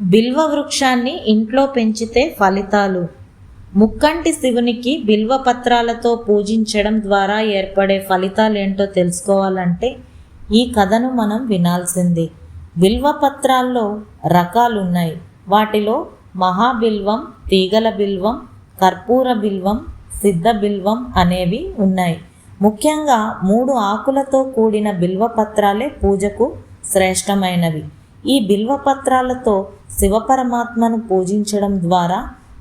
బిల్వ వృక్షాన్ని ఇంట్లో పెంచితే ఫలితాలు. ముక్కంటి శివునికి బిల్వ పత్రాలతో పూజించడం ద్వారా ఏర్పడే ఫలితాలు ఏంటో తెలుసుకోవాలంటే ఈ కథను మనం వినాల్సింది. బిల్వ పత్రాల్లో రకాలున్నాయి. వాటిలో మహాబిల్వం తీగల బిల్వం కర్పూర బిల్వం సిద్ధ బిల్వం అనేవి ఉన్నాయి. ముఖ్యంగా మూడు ఆకులతో కూడిన బిల్వ పత్రాలే పూజకు శ్రేష్టమైనవి. ఈ బిల్వ పత్రాలతో శివపరమాత్మను పూజించడం ద్వారా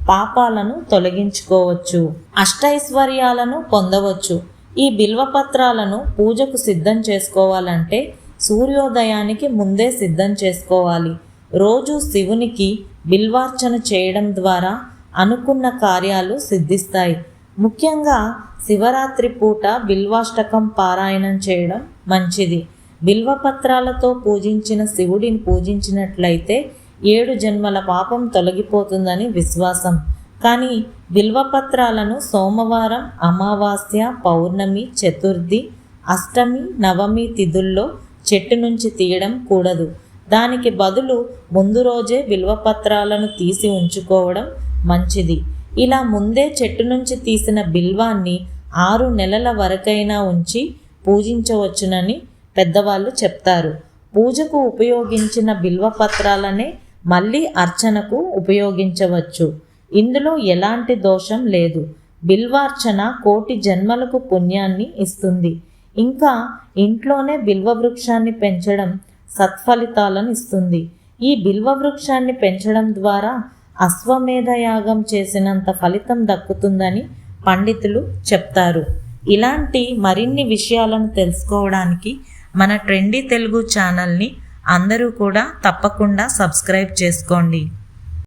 పాపాలను తొలగించుకోవచ్చు. అష్టైశ్వర్యాలను పొందవచ్చు. ఈ బిల్వపత్రాలను పూజకు సిద్ధం చేసుకోవాలంటే సూర్యోదయానికి ముందే సిద్ధం చేసుకోవాలి. రోజు శివునికి బిల్వార్చన చేయడం ద్వారా అనుకున్న కార్యాలు సిద్ధిస్తాయి. ముఖ్యంగా శివరాత్రి పూట బిల్వాష్టకం పారాయణం చేయడం మంచిది. బిల్వపత్రాలతో పూజించిన శివుడిని పూజించినట్లయితే ఏడు జన్మల పాపం తొలగిపోతుందని విశ్వాసం. కానీ బిల్వపత్రాలను సోమవారం అమావాస్య పౌర్ణమి చతుర్థి అష్టమి నవమి తిథుల్లో చెట్టు నుంచి తీయడం కూడదు. దానికి బదులు ముందు రోజే బిల్వపత్రాలను తీసి ఉంచుకోవడం మంచిది. ఇలా ముందే చెట్టు నుంచి తీసిన బిల్వాన్ని ఆరు నెలల వరకైనా ఉంచి పూజించవచ్చునని పెద్దవాళ్ళు చెప్తారు. పూజకు ఉపయోగించిన బిల్వపత్రాలనే మళ్ళీ అర్చనకు ఉపయోగించవచ్చు. ఇందులో ఎలాంటి దోషం లేదు. బిల్వార్చన కోటి జన్మలకు పుణ్యాన్ని ఇస్తుంది. ఇంకా ఇంట్లోనే బిల్వ వృక్షాన్ని పెంచడం సత్ఫలితాలను ఇస్తుంది. ఈ బిల్వ వృక్షాన్ని పెంచడం ద్వారా అశ్వమేధ యాగం చేసినంత ఫలితం దక్కుతుందని పండితులు చెప్తారు. ఇలాంటి మరిన్ని విషయాలను తెలుసుకోవడానికి మన ట్రెండీ తెలుగు ఛానల్ని అందరూ కూడా తప్పకుండా సబ్స్క్రైబ్ చేసుకోండి.